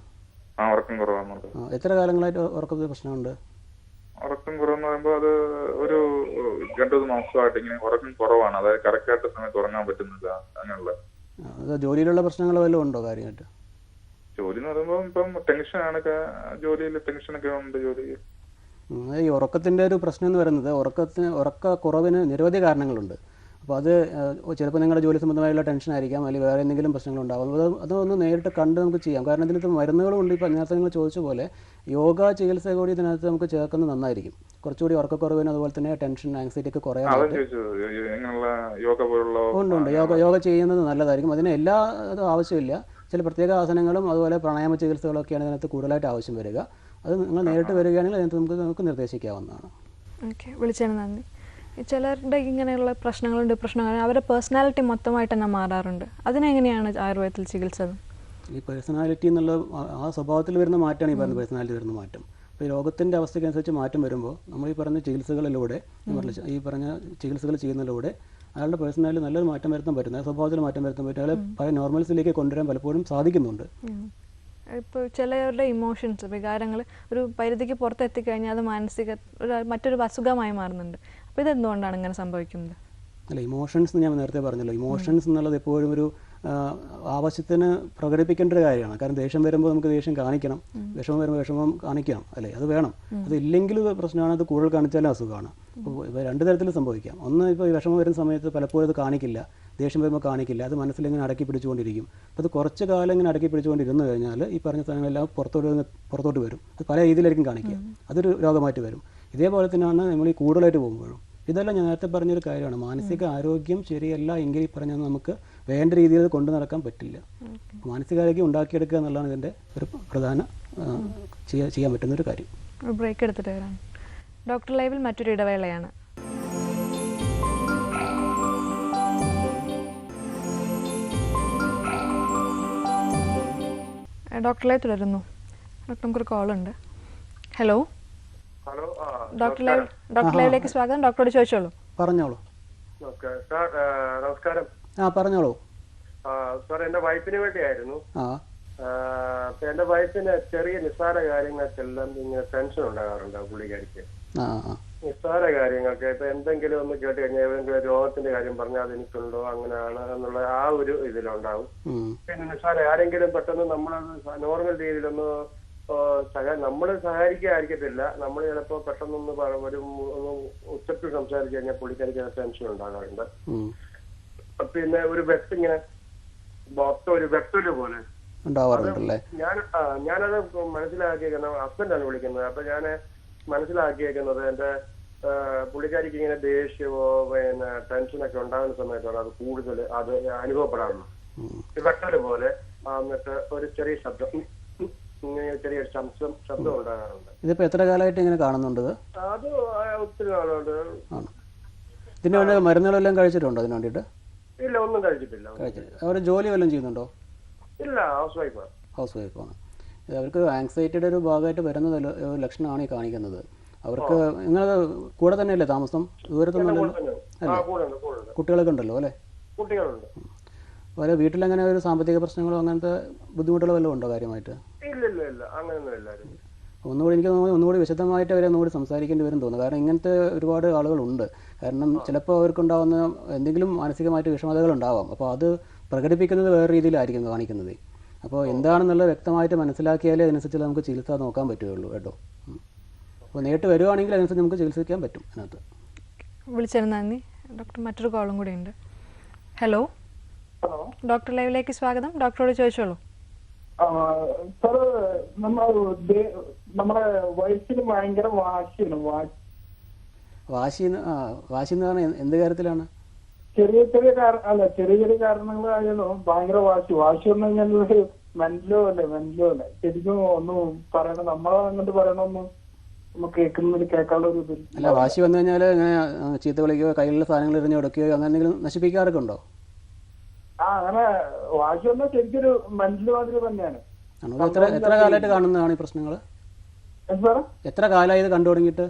ആ ഉറക്കം കുറവാണ്. എത്ര കാലങ്ങളായിട്ട് ഉറക്കത്തിൽ പ്രശ്നമുണ്ട്? ഉറക്കം കുറവെന്ന് പറയുമ്പോൾ അത് ഒരു രണ്ടു മൂന്ന് മാസമായിട്ട് ഇങ്ങനെ ഉറക്കം കുറവാണ്. അതായത് കറക്റ്റ് ആയിട്ട് സമയത്ത് ഉറങ്ങാൻ പറ്റുന്നില്ല അങ്ങനെയുള്ള. അത് ജോലിയിലുള്ള പ്രശ്നങ്ങൾ വല്ലതും ഉണ്ടോ കാര്യമായിട്ട്? ജോലി എന്ന് പറയുമ്പോൾ ഇപ്പം ടെൻഷനാണ് ജോലിയിൽ ടെൻഷനൊക്കെ ഉണ്ട് ജോലിയിൽ ഈ ഉറക്കത്തിന്റെ ഒരു പ്രശ്നം എന്ന് പറയുന്നത് ഉറക്കത്തിന് ഉറക്ക കുറവിന് നിരവധി കാരണങ്ങളുണ്ട്. അപ്പോൾ അത് ചിലപ്പോൾ നിങ്ങളുടെ ജോലി സംബന്ധമായുള്ള ടെൻഷൻ ആയിരിക്കാം അല്ലെങ്കിൽ വേറെ എന്തെങ്കിലും പ്രശ്നങ്ങൾ ഉണ്ടാകും അത് അതൊന്ന് നേരിട്ട് കണ്ട് നമുക്ക് ചെയ്യാം. കാരണം ഇതിനകത്ത് മരുന്നുകളും ഉണ്ട്. ഇപ്പോൾ നേരത്തെ നിങ്ങൾ ചോദിച്ച പോലെ യോഗ ചികിത്സ കൂടി ഇതിനകത്ത് നമുക്ക് ചേർക്കുന്നത് നന്നായിരിക്കും. കുറച്ചുകൂടി ഉറക്കക്കുറവിനും അതുപോലെ തന്നെ ടെൻഷൻ ആങ്സൈറ്റി ഒക്കെ കുറയാറുണ്ട് ഉണ്ട് ഉണ്ട്. യോഗ യോഗ ചെയ്യുന്നത് നല്ലതായിരിക്കും. അതിന് എല്ലാ ഇതും ആവശ്യമില്ല. ചില പ്രത്യേക ആസനങ്ങളും അതുപോലെ പ്രാണായാമ ചികിത്സകളൊക്കെയാണ് ഇതിനകത്ത് കൂടുതലായിട്ട് ആവശ്യം വരിക. അത് നിങ്ങൾ നേരിട്ട് വരികയാണെങ്കിൽ അതിനകത്ത് നമുക്ക് നമുക്ക് നിർദ്ദേശിക്കാവുന്നതാണ്. ഓക്കെ. വിളിച്ചാണ് നന്ദി. ചിലരുടെ ഇങ്ങനെയുള്ള പ്രശ്നങ്ങളും ഡിപ്രഷനും അവരുടെ പേഴ്സണാലിറ്റി മൊത്തമായിട്ട് തന്നെ മാറാറുണ്ട്. അതിനെങ്ങനെയാണ് ആയുർവേദത്തിൽ ചികിത്സ? ഈ പേഴ്സണാലിറ്റി എന്നുള്ള ആ- സ്വഭാവത്തിൽ വരുന്ന മാറ്റമാണ് ഈ പറഞ്ഞ പേഴ്സണാലിറ്റി വരുന്ന മാറ്റം. അപ്പോൾ ഈ രോഗത്തിന്റെ അവസ്ഥയ്ക്കനുസരിച്ച് മാറ്റം വരുമ്പോൾ നമ്മൾ ഈ പറഞ്ഞ ചികിത്സകളിലൂടെ ഈ പറഞ്ഞ ചികിത്സകൾ ചെയ്യുന്നതിലൂടെ അയാളുടെ പേഴ്സണാലിറ്റി നല്ലൊരു മാറ്റം വരുത്താൻ പറ്റുന്ന സ്വഭാവത്തിൽ മാറ്റം വരുത്താൻ പറ്റും. അയാളെ പല നോർമൽസിലേക്ക് കൊണ്ടുവരാൻ പലപ്പോഴും സാധിക്കുന്നുണ്ട്. ഇപ്പോൾ ചിലവരുടെ ഇമോഷൻസ് വികാരങ്ങൾ ഒരു പരിധിക്ക് പുറത്തെത്തിക്കഴിഞ്ഞാൽ അത് മാനസിക ഒരു മറ്റൊരു അസുഖമായി മാറുന്നുണ്ട്. അപ്പോൾ ഇതെന്തുകൊണ്ടാണ് ഇങ്ങനെ സംഭവിക്കുന്നത്? അല്ല ഇമോഷൻസ് എന്ന് ഞാൻ നേരത്തെ പറഞ്ഞല്ലോ. ഇമോഷൻസ് എന്നുള്ളത് എപ്പോഴും ഒരു ആവശ്യത്തിന് പ്രകടിപ്പിക്കേണ്ട ഒരു കാര്യമാണ്. കാരണം ദേഷ്യം വരുമ്പോൾ നമുക്ക് ദേഷ്യം കാണിക്കണം. വിഷമം വരുമ്പോൾ വിഷമം കാണിക്കണം. അല്ലേ? അത് വേണം. അത് ഇല്ലെങ്കിൽ പ്രശ്നമാണ് അത് കൂടുതൽ കാണിച്ചാലും അസുഖമാണ്. അപ്പോൾ ഇപ്പോൾ രണ്ട് തരത്തിൽ സംഭവിക്കാം. ഒന്ന് ഇപ്പോൾ ഈ വിഷമം വരുന്ന സമയത്ത് പലപ്പോഴും അത് കാണിക്കില്ല. ദേഷ്യം വരുമ്പോൾ കാണിക്കില്ല. അത് മനസ്സിലിങ്ങനെ അടക്കി പിടിച്ചുകൊണ്ടിരിക്കും. അപ്പോൾ അത് കുറച്ച് കാലം ഇങ്ങനെ അടക്കി പിടിച്ചുകൊണ്ടിരുന്നു കഴിഞ്ഞാൽ ഈ പറഞ്ഞ സാധനങ്ങളെല്ലാം പുറത്തോട്ട് പുറത്തോട്ട് വരും. അത് പല രീതിയിലായിരിക്കും കാണിക്കുക. അതൊരു രോഗമായിട്ട് വരും. ഇതേപോലെ തന്നെയാണ് നമ്മൾ ഈ കൂടുതലായിട്ട് പോകുമ്പോഴും. ഇതെല്ലാം ഞാൻ നേരത്തെ പറഞ്ഞൊരു കാര്യമാണ്. മാനസിക ആരോഗ്യം ശരിയല്ല എങ്കിൽ പറഞ്ഞാൽ നമുക്ക് വേണ്ട രീതിയിൽ കൊണ്ടു നടക്കാൻ പറ്റില്ല. മാനസികാരോഗ്യം ഉണ്ടാക്കിയെടുക്കുക എന്നുള്ളതാണ് ഇതിന്റെ ഒരു പ്രധാന ചെയ്യാൻ പറ്റുന്ന ഒരു കാര്യം ബ്രേക്ക് എടുത്തിട്ട് വരാം. ഡോക്ടർ ലൈവിൽ മറ്റൊരു ഇടവേളയാണ്. ഡോക്ടറെ തുടരുന്നു. ഡോക്ടർ നമുക്കൊരു കോൾ ഉണ്ട് hello? Hello doctor live doctor ലൈവിലേക്ക് സ്വാഗതം. ഡോക്ടറോട് ചോദിച്ചോളൂ. പറഞ്ഞോളൂ. ഓക്കെ സാർ നമസ്കാരം. ആ പറഞ്ഞോളൂ. ആ, സാർ എന്റെ വൈഫിന് വേണ്ടിയായിരുന്നു. എന്റെ വൈഫിന് ചെറിയ നിസ്സാര കാര്യങ്ങൾക്കെല്ലാം ഇങ്ങനെ ടെൻഷൻ ഉണ്ടാകാറുണ്ട് പുള്ളിക്കാരിക്ക് നിസ്സാര കാര്യങ്ങൾക്ക് ഇപ്പൊ എന്തെങ്കിലും ഒന്ന് കേട്ട് കഴിഞ്ഞാൽ ഏതെങ്കിലും രോഗത്തിന്റെ കാര്യം പറഞ്ഞാൽ അതെനിക്കുണ്ടോ അങ്ങനെയാണ് എന്നുള്ള ആ ഒരു ഇതിലുണ്ടാവും. പിന്നെ നിസ്സാര ആരെങ്കിലും പെട്ടെന്ന് നമ്മളത് നോർമൽ രീതിയിലൊന്ന് സഹ നമ്മൾ സഹായിക്കാതിരിക്കത്തില്ല. നമ്മൾ ചിലപ്പോ പെട്ടെന്നൊന്ന് പറ- ഒരു ഉച്ചയ്ക്ക് ഉച്ചത്തിൽ സംസാരിച്ചു കഴിഞ്ഞാൽ പുള്ളിക്കാരിക്ക് ടെൻഷൻ ഉണ്ടാകാറുണ്ട്. പിന്നെ ഒരു വെട്ട് ഇങ്ങനെ മൊത്തം ഒരു വെട്ടൽ പോലെ. ഉണ്ടാവാറുണ്ടല്ലേ? ഞാൻ ആ, ഞാനത് മനസ്സിലാക്കിയേക്കുന്ന ഹസ്ബൻഡാണ് വിളിക്കുന്നത്. അപ്പൊ ഞാൻ മനസ്സിലാക്കിയേക്കുന്നത് എന്റെ ആ, പുള്ളിക്കാരിക്ക് ഇങ്ങനെ ദേഷ്യമോ പിന്നെ ടെൻഷനൊക്കെ ഉണ്ടാകുന്ന സമയത്താണ് അത് കൂടുതൽ അത് അനുഭവപ്പെടാറുള്ളത്. വെട്ടൽ പോലെ ആ, എന്നിട്ട് ഒരു ചെറിയ ശബ്ദം. ഉം, ഇങ്ങനെ ചെറിയൊരു ശബ്ദം ശബ്ദം ഉണ്ടാകാറുണ്ട്. ഇതിപ്പോ എത്ര കാലമായിട്ട് ഇങ്ങനെ കാണുന്നുണ്ട് ഇത്? അത് ഒത്തിരി നാളുകൊണ്ട് ആണ്? ഇതിന് വേണ്ടി മരുന്നുകളെല്ലാം കഴിച്ചിട്ടുണ്ടോ അതിന് വേണ്ടിയിട്ട്? ഇല്ല ഒന്നും കഴിച്ചിട്ടില്ല. കഴിച്ചിട്ട് അവർ ജോലി വല്ലതും ചെയ്യുന്നുണ്ടോ? ഇല്ല ഹൗസ് വൈഫാണ് ഹൗസ് വൈഫാണ് ഇത് അവർക്ക് ആങ്സൈറ്റിയുടെ ഒരു ഭാഗമായിട്ട് വരുന്ന ഒരു ഒരു ലക്ഷണമാണ് ഈ കാണിക്കുന്നത്. അവർക്ക് നിങ്ങളത് കൂടെ തന്നെയല്ലേ താമസം? ദൂരത്തൊന്നുമല്ലല്ലോ ആ കൂടെ ഉണ്ട് കൂടെ ഉണ്ട്. കുട്ടികളൊക്കെ ഉണ്ടല്ലോ അല്ലേ? കുട്ടികളുണ്ട്. അതുപോലെ വീട്ടിലെങ്ങനെ ഒരു സാമ്പത്തിക പ്രശ്നങ്ങളോ അങ്ങനത്തെ ബുദ്ധിമുട്ടുകളോ വല്ലതും ഉണ്ടോ കാര്യമായിട്ട്? ഇല്ല ഇല്ല ഇല്ല. അങ്ങനെയൊന്നും ഇല്ലായിരുന്നു ഒന്നുകൂടി എനിക്ക് തോന്നുന്നു ഒന്നുകൂടി വിശദമായിട്ട് അവരെ ഒന്നുകൂടി സംസാരിക്കേണ്ടി വരും തോന്നുന്നു. കാരണം ഇങ്ങനത്തെ ഒരുപാട് ആളുകളുണ്ട്. കാരണം ചിലപ്പോൾ അവർക്കുണ്ടാവുന്ന എന്തെങ്കിലും മാനസികമായിട്ട് വിഷമതകൾ ഉണ്ടാവാം. അപ്പോൾ അത് പ്രകടിപ്പിക്കുന്നത് വേറെ രീതിയിലായിരിക്കും കാണിക്കുന്നത്. അപ്പോൾ എന്താണെന്നുള്ളത് വ്യക്തമായിട്ട് മനസ്സിലാക്കിയാലേ അതിനനുസരിച്ച് നമുക്ക് ചികിത്സ നോക്കാൻ പറ്റുകയുള്ളൂ കേട്ടോ. അപ്പോൾ നേരിട്ട് വരുവാണെങ്കിൽ അതിനനുസരിച്ച് നമുക്ക് ചികിത്സിക്കാൻ പറ്റും അതിനകത്ത്. വിളിച്ചിരുന്നു നന്ദി. ഡോക്ടർ മറ്റൊരു കോളും കൂടി ഉണ്ട്. ഹലോ? ഹലോ. ഡോക്ടർ ലൈവിലേക്ക് സ്വാഗതം. ഡോക്ടറോട് ചോദിച്ചോളൂ. സർ നമ്മൾ നമ്മുടെ വയസ്സിന് ഭയങ്കര വാശിയാണ്. വാശി വാശി എന്ന് പറഞ്ഞാൽ എന്ത് കാര്യത്തിലാണ്? ചെറിയ ചെറിയ അല്ല ചെറിയ ചെറിയ കാരണങ്ങളായാലും ഭയങ്കര വാശി. വാശി എന്ന് പറഞ്ഞാൽ മെന്റലോ അല്ലേ മെന്റലോ അല്ലേ. ശരിക്കും ഒന്നും പറയണം നമ്മളെ അങ്ങോട്ട് ഇതില്ല അല്ല വാശി വന്നു കഴിഞ്ഞാൽ ചീത്ത വിളിക്കുകയോ കയ്യിലുള്ള സാധനങ്ങൾ എറിഞ്ഞ് കൊടുക്കുകയോ അങ്ങനെ എന്തെങ്കിലും നശിപ്പിക്കാറൊക്കെ ഉണ്ടോ? ആ അങ്ങനെ വാശി വന്നാൽ ശരിക്കൊരു മെന്റൽ മാതിരി തന്നെയാണ്. എത്ര എത്ര കാലമായിട്ട് കാണുന്നതാണ് ഈ പ്രശ്നങ്ങൾ എത്ര കാലമായി ഇത് കണ്ടു തുടങ്ങിയിട്ട്?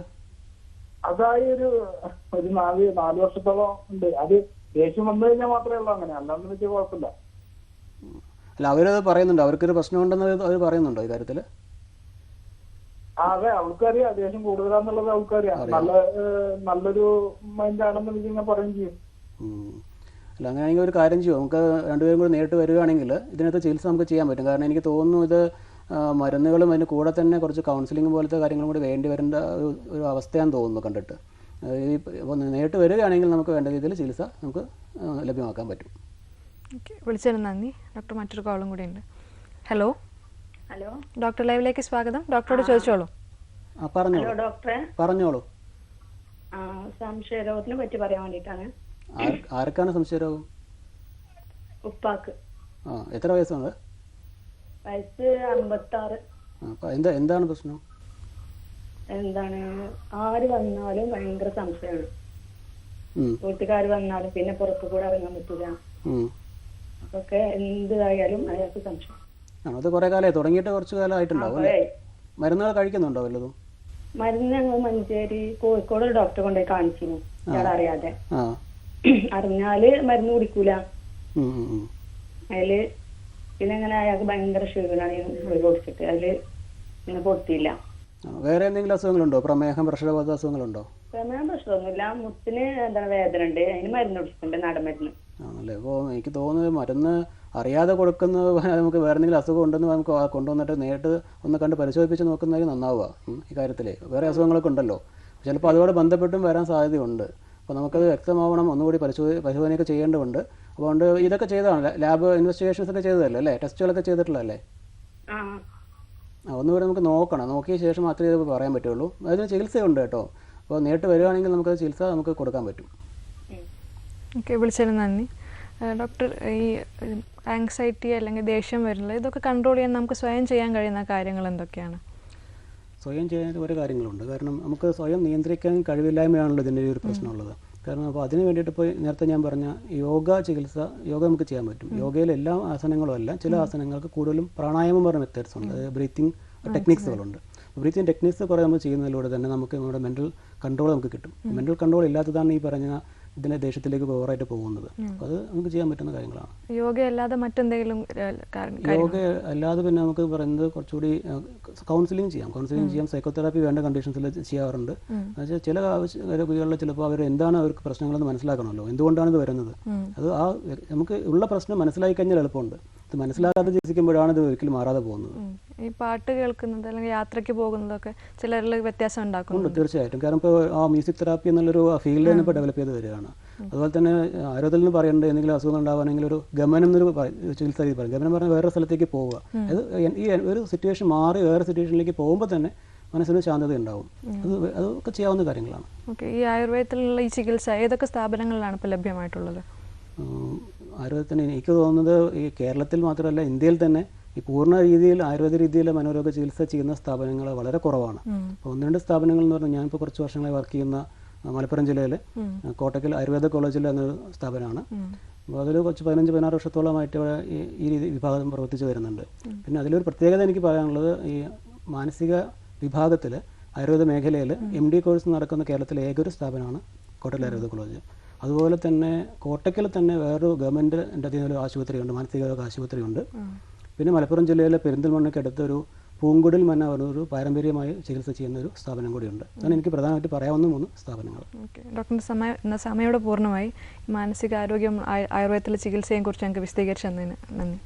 അതായി ഒരു ഒരു നാല് നാല് വർഷത്തോളം ഉണ്ട്. അത് ദേഷ്യം വന്നു കഴിഞ്ഞാൽ മാത്രമേ ഉള്ളൂ അങ്ങനെ. അല്ലാന്ന് വെച്ചാൽ കുഴപ്പമില്ല. അല്ല അവരത് പറയുന്നുണ്ടോ. അവർക്കൊരു പ്രശ്നമുണ്ടെന്ന് അവർ പറയുന്നുണ്ടോ ഈ കാര്യത്തിൽ ആ അതെ. അവൾക്കറിയാം. ദേഷ്യം കൂടുതലാന്നുള്ളത് അവൾക്കറിയാം. നല്ല നല്ലൊരു മൈൻഡ് ആണെന്ന് ഇങ്ങനെ പറയും ചെയ്യും. അല്ല അങ്ങനെയാണെങ്കിൽ ഒരു കാര്യം ചെയ്യുമോ നമുക്ക് രണ്ടുപേരും കൂടി നേരിട്ട് വരികയാണെങ്കിൽ ഇതിനകത്ത് ചികിത്സ നമുക്ക് ചെയ്യാൻ പറ്റും. കാരണം എനിക്ക് തോന്നുന്നു ഇത് മരുന്നുകളും അതിന് കൂടെ തന്നെ കുറച്ച് കൗൺസിലിംഗ് പോലത്തെ കാര്യങ്ങളും കൂടി വേണ്ടി വരേണ്ട ഒരു ഒരു അവസ്ഥയാണെന്ന് തോന്നുന്നു കണ്ടിട്ട്. ഈ ഇപ്പോൾ നേരിട്ട് വരികയാണെങ്കിൽ നമുക്ക് വേണ്ട രീതിയിൽ ചികിത്സ നമുക്ക് ലഭ്യമാക്കാൻ പറ്റും. ഓക്കെ വിളിച്ചതിന് നന്ദി. ഡോക്ടർ മറ്റൊരു കോളും കൂടി ഉണ്ട്. ഹലോ? ഹലോ? ഡോക്ടർ ലൈവിലേക്ക് സ്വാഗതം. ഡോക്ടറോട് ചോദിച്ചോളൂ. പറഞ്ഞോളൂ. ഡോക്ടറെ. പറഞ്ഞോളൂ. സംശയ രോഗത്തിനെ പറ്റി പറയാൻ വേണ്ടിയിട്ടാണ്. ആർക്കാണ് സംശയരോഗം? ഉപ്പാക്ക്. ആ എത്ര വയസ്സാണ്? വയസ്സ് അമ്പത്താറ്. എന്താ എന്താണ് പ്രശ്നം? എന്താണ് ആര് വന്നാലും ഭയങ്കര സംശയമാണ്. കൂട്ടുകാർ വന്നാലും പിന്നെ പുറത്തു കൂടെ ഇറങ്ങാൻ പറ്റില്ല. അതൊക്കെ എന്തായാലും അയാൾക്ക് സംശയം. അത് കുറേ കാലമായി തുടങ്ങിയിട്ട് കുറച്ച് കാലമായിട്ടുണ്ടാവും. മരുന്നുകൾ കഴിക്കുന്നുണ്ടോ വല്ലതും? മരുന്ന് ഞങ്ങൾ മഞ്ചേരി കോഴിക്കോട് ഡോക്ടറെ കൊണ്ടുപോയി കാണിച്ചിരുന്നു. അറിയാതെ അറിഞ്ഞാൽ മരുന്ന് കുടിക്കൂല. അതിൽ പിന്നെ അങ്ങനെ അയാൾക്ക് ഭയങ്കര ക്ഷീണമാണ് ഗുളിക കുടിച്ചിട്ട് അതിൽ പിന്നെ പൊട്ടിയില്ല വേറെ എന്തെങ്കിലും അസുഖങ്ങളുണ്ടോ? പ്രമേഹം പ്രഷരബോധ അസുഖങ്ങളുണ്ടോ? പ്രമേഹം പ്രശ്നമൊന്നുമില്ല മുത്തിന് എന്താണ് വേദന ഉണ്ട്. അതിന് മരുന്ന് കുടിച്ചിട്ടുണ്ട് നാടൻ മരുന്ന്. ആണല്ലേ. അപ്പോൾ എനിക്ക് തോന്നുന്നത് മരുന്ന് അറിയാതെ കൊടുക്കുന്ന നമുക്ക് വേറെ എന്തെങ്കിലും അസുഖം ഉണ്ടെന്ന് നമുക്ക് കൊണ്ടുവന്നിട്ട് നേരിട്ട് ഒന്ന് കണ്ട് പരിശോധിപ്പിച്ച് നോക്കുന്നതായിരിക്കും നന്നാവുക. കാര്യത്തിൽ വേറെ അസുഖങ്ങളൊക്കെ ഉണ്ടല്ലോ. ചിലപ്പോൾ അതോടെ ബന്ധപ്പെട്ടും വരാൻ സാധ്യതയുണ്ട്. അപ്പോൾ നമുക്കത് വ്യക്തമാവണം ഒന്നുകൂടി പരിശോധി പരിശോധനയൊക്കെ ചെയ്യേണ്ടതുണ്ട്. അതുകൊണ്ട് ഇതൊക്കെ ചെയ്തതാണ്. ലാബ് ഇൻവെസ്റ്റിഗേഷൻസ് ഒക്കെ ചെയ്തതല്ലേ? അല്ലേ? ടെസ്റ്റുകളൊക്കെ ചെയ്തിട്ടുള്ളതല്ലേ? ആ. ആ ഒന്നുകൂടി നമുക്ക് നോക്കണം. നോക്കിയ ശേഷം മാത്രമേ ഇത് പറയാൻ പറ്റുള്ളൂ. അതിന് ചികിത്സയുണ്ട് കേട്ടോ. അപ്പോൾ നേരിട്ട് വരികയാണെങ്കിൽ നമുക്ക് ചികിത്സ നമുക്ക് കൊടുക്കാൻ പറ്റും. ഓക്കെ വിളിച്ചതിന് നന്ദി. ഡോക്ടർ ഈ ആങ്സൈറ്റി അല്ലെങ്കിൽ ദേഷ്യം വരുന്നത് ഇതൊക്കെ കൺട്രോൾ ചെയ്യാൻ നമുക്ക് സ്വയം ചെയ്യാൻ കഴിയുന്ന കാര്യങ്ങൾ എന്തൊക്കെയാണ്? സ്വയം ചെയ്യാൻ ഒരു കാര്യങ്ങളുണ്ട്. കാരണം നമുക്ക് സ്വയം നിയന്ത്രിക്കാൻ കഴിവില്ലായ്മയാണല്ലോ ഇതിന്റെ ഒരു പ്രശ്നമുള്ളത്. കാരണം അപ്പോൾ അതിന് വേണ്ടിയിട്ട് ഇപ്പോൾ നേരത്തെ ഞാൻ പറഞ്ഞ യോഗ ചികിത്സ യോഗ നമുക്ക് ചെയ്യാൻ പറ്റും. യോഗയിൽ എല്ലാ ആസനങ്ങളും അല്ല ചില ആസനങ്ങൾക്ക് കൂടുതലും പ്രാണായാമം പറഞ്ഞ മെത്തേഡ്സ് ഉണ്ട്. അതായത് ബ്രീത്തിങ് ടെക്നിക്സുകളുണ്ട് ബ്രീത്തിങ് ടെക്നിക്സ് കുറേ നമ്മൾ ചെയ്യുന്നതിലൂടെ തന്നെ നമുക്ക് നമ്മുടെ മെന്റൽ കൺട്രോൾ നമുക്ക് കിട്ടും. മെന്റൽ കൺട്രോൾ ഇല്ലാത്തതാണ് ഈ പറഞ്ഞ ഇതിന്റെ ദേഷ്യത്തിലേക്ക് ഓവറായിട്ട് പോകുന്നത്. അത് നമുക്ക് ചെയ്യാൻ പറ്റുന്ന കാര്യങ്ങളാണ്. യോഗ അല്ലാതെ മറ്റെന്തെങ്കിലും യോഗ അല്ലാതെ പിന്നെ നമുക്ക് പറയുന്നത് കുറച്ചുകൂടി കൗൺസിലിംഗ് ചെയ്യാം. കൗൺസിലിംഗ് ചെയ്യാം സൈക്കോതെറാപ്പി വേണ്ട കണ്ടീഷൻസിൽ ചെയ്യാറുണ്ട്. എന്നുവെച്ചാൽ ചില രോഗികളിൽ ചിലപ്പോൾ അവർ എന്താണ് അവർക്ക് പ്രശ്നങ്ങളെന്ന് മനസ്സിലാക്കണമല്ലോ. എന്തുകൊണ്ടാണ് ഇത് വരുന്നത്? അത് ആ നമുക്ക് ഉള്ള പ്രശ്നം മനസ്സിലാക്കി കഴിഞ്ഞാൽ എളുപ്പമുണ്ട്. ഇത് മനസ്സിലാക്കാതെ ചികിത്സിക്കുമ്പോഴാണ് ഇത് ഒരിക്കലും മാറാതെ പോകുന്നത്. ഈ പാട്ട് കേൾക്കുന്നത് അല്ലെങ്കിൽ യാത്രയ്ക്ക് പോകുന്നതൊക്കെ ചിലരിൽ വ്യത്യാസം ഉണ്ടാക്കുന്നുണ്ട് ഉണ്ടാക്കുന്നു തീർച്ചയായിട്ടും. കാരണം ഇപ്പോൾ ആ മ്യൂസിക് തെറാപ്പി എന്നുള്ളൊരു ഫീൽഡ് തന്നെ ഇപ്പോൾ ഡെവലപ്പ് ചെയ്ത് വരികയാണ്. അതുപോലെ തന്നെ ആരോഗ്യത്തിൽ നിന്ന് പറയേണ്ടത് എന്തെങ്കിലും അസുഖങ്ങൾ ഉണ്ടാവുകയാണെങ്കിൽ ഒരു ഗമനം എന്നൊരു ചികിത്സ രീതി പറയും. ഗമനം പറഞ്ഞാൽ വേറെ സ്ഥലത്തേക്ക് പോവുക. അത് ഈ ഒരു സിറ്റുവേഷൻ മാറി വേറെ സിറ്റുവേഷനിലേക്ക് പോകുമ്പോൾ തന്നെ മനസ്സിന് ശാന്തത ഉണ്ടാവും. അത് അതൊക്കെ ചെയ്യാവുന്ന കാര്യങ്ങളാണ്. ഓക്കെ. ഈ ആയുർവേദത്തിലുള്ള ഈ ചികിത്സ ഏതൊക്കെ സ്ഥാപനങ്ങളിലാണ് ഇപ്പോൾ ലഭ്യമായിട്ടുള്ളത്? ആയുർവേദത്തിന് എനിക്ക് തോന്നുന്നത് ഈ കേരളത്തിൽ മാത്രമല്ല ഇന്ത്യയിൽ തന്നെ ഈ പൂർണ രീതിയിൽ ആയുർവേദ രീതിയിൽ മനോരോഗ ചികിത്സ ചെയ്യുന്ന സ്ഥാപനങ്ങൾ വളരെ കുറവാണ്. അപ്പോൾ ഒന്ന് രണ്ട് സ്ഥാപനങ്ങൾ എന്ന് പറഞ്ഞാൽ ഞാനിപ്പോൾ കുറച്ച് വർഷങ്ങളായി വർക്ക് ചെയ്യുന്ന മലപ്പുറം ജില്ലയിൽ കോട്ടക്കൽ ആയുർവേദ കോളേജിൽ എന്നൊരു സ്ഥാപനമാണ്. അപ്പോൾ അതിൽ കുറച്ച് പതിനഞ്ച് പതിനാറ് വർഷത്തോളമായിട്ട് ഈ രീതി വിഭാഗം പ്രവർത്തിച്ച് വരുന്നുണ്ട്. പിന്നെ അതിലൊരു പ്രത്യേകത എനിക്ക് പറയാനുള്ളത് ഈ മാനസിക വിഭാഗത്തിൽ ആയുർവേദ മേഖലയിൽ എം ഡി കോഴ്സ് നടക്കുന്ന കേരളത്തിലെ ഏകൊരു സ്ഥാപനമാണ് കോട്ടക്കൽ ആയുർവേദ കോളേജ്. അതുപോലെ തന്നെ കോട്ടക്കൽ തന്നെ വേറൊരു ഗവൺമെന്റിന്റെ അധീനത്തിൽ ഒരു ആശുപത്രിയുണ്ട് മാനസികരോഗ ആശുപത്രിയുണ്ട്. പിന്നെ മലപ്പുറം ജില്ലയിലെ പെരിന്തൽമണ്ണയ്ക്ക് അടുത്തൊരു പൂങ്കുടിൽ മന്ന ഒരു പാരമ്പര്യമായി ചികിത്സ ചെയ്യുന്ന ഒരു സ്ഥാപനം കൂടിയുണ്ട്. അതാണ് എനിക്ക് പ്രധാനമായിട്ട് പറയാവുന്ന മൂന്ന് സ്ഥാപനങ്ങൾ. ഡോക്ടർ സമയ സമയോടെ പൂർണമായി മാനസികാരോഗ്യം ആയുർവേദത്തിലെ ആയുർവേദത്തിലെ ചികിത്സയെക്കുറിച്ച് ഞങ്ങൾക്ക് വിശദീകരിച്ചു തന്നതിന് നന്ദി